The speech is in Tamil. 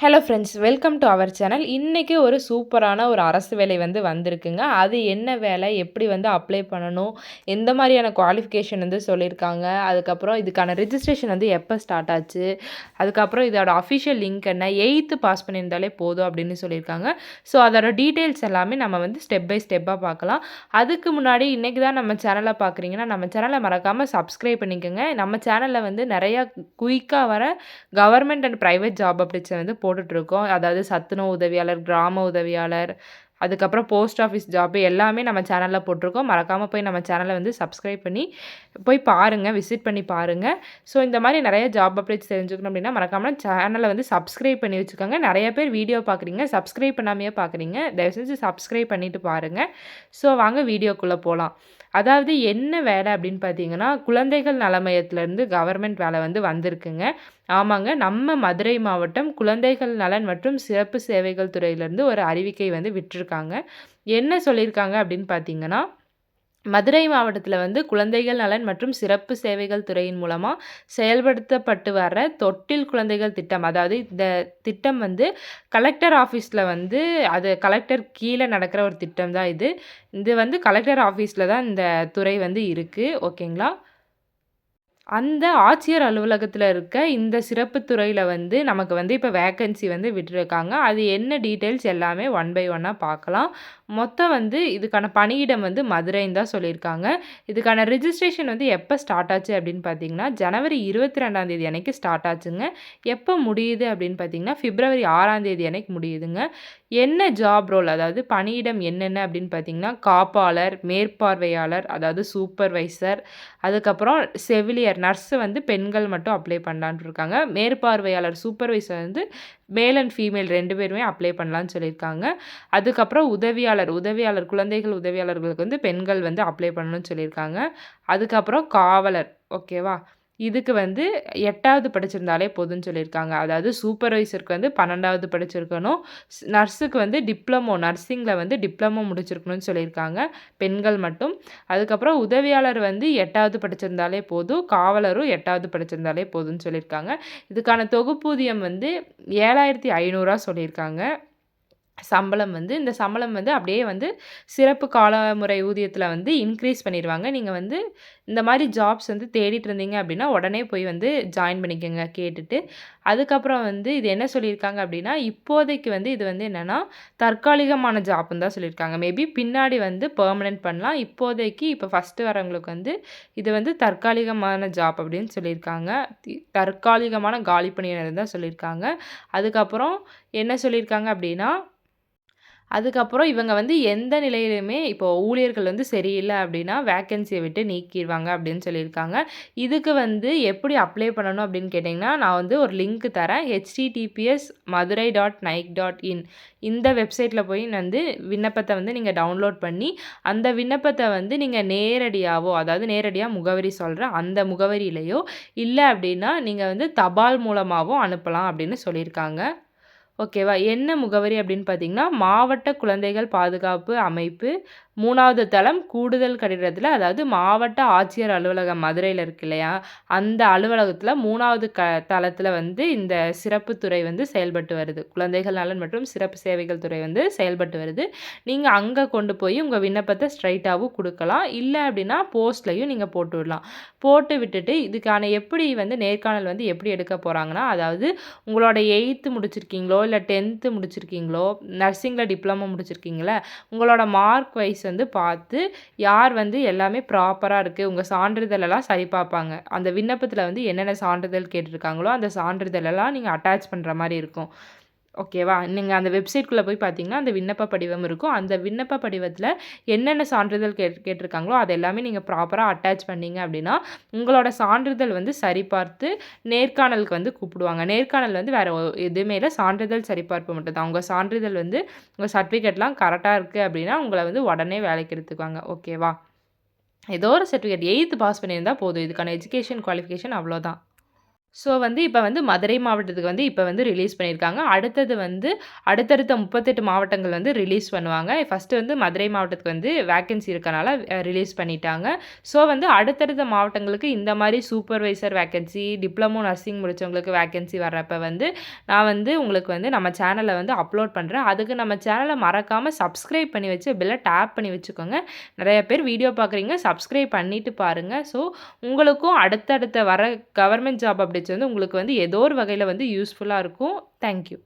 Hello friends welcome to our channel இன்றைக்கி ஒரு சூப்பரான ஒரு அரசு வேலை வந்து வந்திருக்குங்க. அது என்ன வேலை? எப்படி வந்து அப்ளை பண்ணணும்? எந்த மாதிரியான குவாலிஃபிகேஷன் வந்து சொல்லியிருக்காங்க? அதுக்கப்புறம் இதுக்கான ரிஜிஸ்ட்ரேஷன் வந்து எப்போ ஸ்டார்ட் ஆச்சு? அதுக்கப்புறம் இதோட அஃபிஷியல் லிங்க் என்ன? எயித்து பாஸ் பண்ணியிருந்தாலே போதும் அப்படின்னு சொல்லியிருக்காங்க. ஸோ அதோட டீட்டெயில்ஸ் எல்லாமே நம்ம வந்து ஸ்டெப் பை ஸ்டெப்பாக பார்க்கலாம். அதுக்கு முன்னாடி இன்றைக்கி தான் நம்ம சேனலை பார்க்குறீங்கன்னா நம்ம சேனலை மறக்காமல் சப்ஸ்கிரைப் பண்ணிக்கோங்க. நம்ம சேனலில் வந்து நிறையா குயிக்காக வர கவர்மெண்ட் அண்ட் ப்ரைவேட் ஜாப் அப்டேட்ஸை வந்து போட்டுட்ருக்கோம். அதாவது சத்துணவு உதவியாளர் கிராம உதவியாளர் அதுக்கப்புறம் போஸ்ட் ஆஃபீஸ் ஜாப்பு எல்லாமே நம்ம சேனலில் போட்டிருக்கோம். மறக்காமல் போய் நம்ம சேனலை வந்து சப்ஸ்கிரைப் பண்ணி போய் பாருங்கள் விசிட் பண்ணி பாருங்கள் ஸோ இந்த மாதிரி நிறைய ஜாப் அப்டேட்ஸ் தெரிஞ்சுக்கணும் அப்படின்னா மறக்காமல் சேனலை வந்து சப்ஸ்கிரைப் பண்ணி வச்சுக்கோங்க. நிறைய பேர் வீடியோ பார்க்குறீங்க சப்ஸ்கிரைப் பண்ணாமையே பார்க்குறீங்க. தயவு செஞ்சு சப்ஸ்கிரைப் பண்ணிவிட்டு பாருங்கள் ஸோ வாங்க வீடியோக்குள்ளே போகலாம் அதாவது என்ன வேலை அப்படின்னு பார்த்தீங்கன்னா குழந்தைகள் நலமையத்துலேருந்து கவர்மெண்ட் வேலை வந்து வந்திருக்குங்க. ஆமாங்க நம்ம மதுரை மாவட்டம் குழந்தைகள் நலன் மற்றும் சிறப்பு சேவைகள் துறையிலேருந்து ஒரு அறிவிக்கை வந்து விட்டுருக்காங்க. என்ன சொல்லியிருக்காங்க அப்படின்னு பார்த்தீங்கன்னா மதுரை மாவட்டத்தில் வந்து குழந்தைகள் நலன் மற்றும் சிறப்பு சேவைகள் துறையின் மூலமாக செயல்படுத்தப்பட்டு வர தொட்டில் குழந்தைகள் திட்டம். அதாவது இந்த திட்டம் வந்து கலெக்டர் ஆஃபீஸில் வந்து அது கலெக்டர் கீழே நடக்கிற ஒரு திட்டம் தான் இது. இது வந்து கலெக்டர் ஆஃபீஸில் தான் இந்த துறை வந்து இருக்குது ஓகேங்களா? அந்த ஆட்சியர் அலுவலகத்தில் இருக்க இந்த சிறப்பு துறையில் வந்து நமக்கு வந்து இப்போ வேக்கன்சி வந்து விட்டுருக்காங்க. அது என்ன டீட்டெயில்ஸ் எல்லாமே ஒன் பை ஒன்னாக பார்க்கலாம். மொத்தம் வந்து இதுக்கான பணியிடம் வந்து மதுரைன்னு தான் சொல்லியிருக்காங்க. இதுக்கான ரிஜிஸ்ட்ரேஷன் வந்து எப்போ ஸ்டார்ட் ஆச்சு அப்படின்னு பார்த்தீங்கன்னா ஜனவரி இருபத்தி ரெண்டாம் தேதி அன்னைக்கு ஸ்டார்ட் ஆச்சுங்க. எப்போ முடியுது அப்படின்னு பார்த்தீங்கன்னா பிப்ரவரி ஆறாம் தேதி அன்னைக்கு முடியுதுங்க. என்ன ஜாப் ரோல் அதாவது பணியிடம் என்னென்ன அப்படின்னு பார்த்தீங்கன்னா காப்பாளர் மேற்பார்வையாளர் அதாவது சூப்பர்வைசர் அதுக்கப்புறம் செவிலியர் நர்ஸு வந்து பெண்கள் மட்டும் அப்ளை பண்ணலான் இருக்காங்க. மேற்பார்வையாளர் சூப்பர்வைசர் வந்து மேல் அண்ட் ஃபீமேல் ரெண்டு பேருமே அப்ளை பண்ணலான்னு சொல்லியிருக்காங்க. அதுக்கப்புறம் உதவியாளர் உதவியாளர் குழந்தைகள் உதவியாளர்களுக்கு வந்து பெண்கள் வந்து அப்ளை பண்ணணும்னு சொல்லியிருக்காங்க. அதுக்கப்புறம் காவலர் ஓகேவா இதுக்கு வந்து எட்டாவது படிச்சிருந்தாலே போதும்னு சொல்லியிருக்காங்க. அதாவது சூப்பர்வைசருக்கு வந்து பன்னெண்டாவது படிச்சிருக்கணும். நர்ஸுக்கு வந்து டிப்ளமோ நர்சிங்கில் வந்து டிப்ளமோ முடிச்சிருக்கணும்னு சொல்லியிருக்காங்க. பெண்கள் மட்டும். அதுக்கப்புறம் உதவியாளர் வந்து எட்டாவது படிச்சிருந்தாலே போதும். காவலரும் எட்டாவது படிச்சிருந்தாலே போதும்னு சொல்லியிருக்காங்க. இதுக்கான தொகுப்பூதியம் வந்து ஏழாயிரத்தி ஐநூறுரூவா சொல்லியிருக்காங்க. சம்பளம் வந்து இந்த சம்பளம் வந்து அப்படியே வந்து சிறப்பு காலமுறை ஊதியத்தில் வந்து இன்க்ரீஸ் பண்ணிடுவாங்க நீங்கள் வந்து இந்த மாதிரி ஜாப்ஸ் வந்து தேடிட்டு இருந்தீங்க அப்படின்னா உடனே போய் வந்து ஜாயின் பண்ணிக்கோங்க கேட்டுட்டு. அதுக்கப்புறம் வந்து இது என்ன சொல்லியிருக்காங்க அப்படின்னா இப்போதைக்கு வந்து இது வந்து என்னென்னா தற்காலிகமான ஜாப்னு தான் சொல்லியிருக்காங்க. மேபி பின்னாடி வந்து பெர்மனெண்ட் பண்ணலாம். இப்போதைக்கு இப்போ ஃபஸ்ட்டு வரவங்களுக்கு வந்து இது வந்து தற்காலிகமான ஜாப் அப்படின்னு சொல்லியிருக்காங்க. தற்காலிகமான காலி பணியினர் தான் சொல்லியிருக்காங்க. அதுக்கப்புறம் என்ன சொல்லியிருக்காங்க அப்படின்னா அதுக்கப்புறம் இவங்க வந்து எந்த நிலையிலுமே இப்போது ஊழியர்கள் வந்து சரியில்லை அப்படின்னா வேக்கன்சியை விட்டு நீக்கிடுவாங்க அப்படின்னு சொல்லியிருக்காங்க. இதுக்கு வந்து எப்படி அப்ளை பண்ணணும் அப்படின்னு கேட்டிங்கன்னா நான் வந்து ஒரு லிங்க் தரேன். HTTPS Madurai dot nic dot in இந்த வெப்சைட்டில் போய் வந்து விண்ணப்பத்தை வந்து நீங்கள் டவுன்லோட் பண்ணி அந்த விண்ணப்பத்தை வந்து நீங்கள் நேரடியாகவோ அதாவது நேரடியாக முகவரி சொல்கிறேன் அந்த முகவரியிலையோ இல்லை அப்படின்னா நீங்கள் வந்து தபால் மூலமாகவும் அனுப்பலாம் அப்படின்னு சொல்லியிருக்காங்க. ஓகேவா? என்ன முகவரி அப்படின்னு பார்த்தீங்கன்னா மாவட்ட குழந்தைகள் பாதுகாப்பு அமைப்பு மூணாவது தளம் கூடுதல் கட்டிடத்தில் அதாவது மாவட்ட ஆட்சியர் அலுவலகம் மதுரையில் இருக்கு இல்லையா? அந்த அலுவலகத்தில் மூணாவது க தளத்தில் வந்து இந்த சிறப்பு துறை வந்து செயல்பட்டு வருது. குழந்தைகள் நலன் மற்றும் சிறப்பு சேவைகள் துறை வந்து செயல்பட்டு வருது. நீங்கள் அங்கே கொண்டு போய் உங்கள் விண்ணப்பத்தை ஸ்ட்ரைட்டாகவும் கொடுக்கலாம். இல்லை அப்படின்னா போஸ்ட்லையும் நீங்கள் போட்டு விடலாம். போட்டு விட்டுட்டு இதுக்கான எப்படி வந்து நேர்காணல் வந்து எப்படி எடுக்க போகிறாங்கன்னா அதாவது உங்களோட எயித்து முடிச்சிருக்கீங்களோ இல்லை டென்த்து முடிச்சிருக்கீங்களோ நர்சிங்கில் டிப்ளமோ முடிச்சிருக்கீங்களா உங்களோட மார்க் வைஸ் வந்து பார்த்து யார் வந்து எல்லாமே ப்ராப்பராக இருக்குது உங்கள் சான்றிதழெல்லாம் சரி பார்ப்பாங்க. அந்த விண்ணப்பத்தில் வந்து என்னென்ன சான்றிதழ் கேட்டிருக்காங்களோ அந்த சான்றிதழெல்லாம் நீங்கள் அட்டாச் பண்ணுற மாதிரி இருக்கும். ஓகேவா நீங்கள் அந்த வெப்சைட்குள்ளே போய் பார்த்தீங்கன்னா அந்த விண்ணப்ப படிவம் இருக்கும். அந்த விண்ணப்ப படிவத்தில் என்னென்ன சான்றிதழ் கேட் கேட்டிருக்காங்களோ அது எல்லாமே நீங்கள் ப்ராப்பராக அட்டாச் பண்ணீங்க அப்படின்னா உங்களோட சான்றிதழ் வந்து சரிபார்த்து நேர்காணலுக்கு வந்து கூப்பிடுவாங்க. நேர்காணல் வந்து வேறு எதுவுமே இல்லை. சான்றிதழ் சரிபார்ப்பு மட்டும் தான் உங்கள் சான்றிதழ் வந்து உங்கள் சர்டிஃபிகேட்லாம் கரெக்டாக இருக்குது அப்படின்னா உங்களை வந்து உடனே வேலைக்கு எடுத்துக்குவாங்க. ஓகேவா ஏதோ ஒரு சர்டிஃபிகேட் எயித்து பாஸ் பண்ணியிருந்தால் போதும். இதுக்கான எஜுகேஷன் குவாலிஃபிகேஷன் அவ்வளோதான். ஸோ வந்து இப்போ வந்து மதுரை மாவட்டத்துக்கு வந்து இப்போ வந்து ரிலீஸ் பண்ணியிருக்காங்க. அடுத்தது வந்து அடுத்தடுத்த 38 மாவட்டங்கள் வந்து ரிலீஸ் பண்ணுவாங்க. ஃபஸ்ட்டு வந்து மதுரை மாவட்டத்துக்கு வந்து வேக்கன்சி இருக்கனால ரிலீஸ் பண்ணிட்டாங்க. ஸோ வந்து அடுத்தடுத்த மாவட்டங்களுக்கு இந்த மாதிரி சூப்பர்வைசர் வேக்கன்சி, டிப்ளமோ நர்சிங் முடிச்சவங்களுக்கு வேக்கன்சி வர்றப்ப வந்து, நான் வந்து உங்களுக்கு வந்து நம்ம சேனலை வந்து அப்லோட் பண்ணுறேன் அதுக்கு நம்ம சேனலை மறக்காமல் சப்ஸ்கிரைப் பண்ணி வச்சு பெல்ல டேப் பண்ணி வச்சுக்கோங்க. நிறைய பேர் வீடியோ பார்க்குறீங்க. சப்ஸ்கிரைப் பண்ணிவிட்டு பாருங்கள் ஸோ உங்களுக்கும் அடுத்தடுத்த வர கவர்மெண்ட் ஜாப் அப்படி அப்டேட்ஸ் வந்து உங்களுக்கு வந்து ஏதோ ஒரு வகையில் வந்து யூஸ்ஃபுல்லாக இருக்கும். Thank you.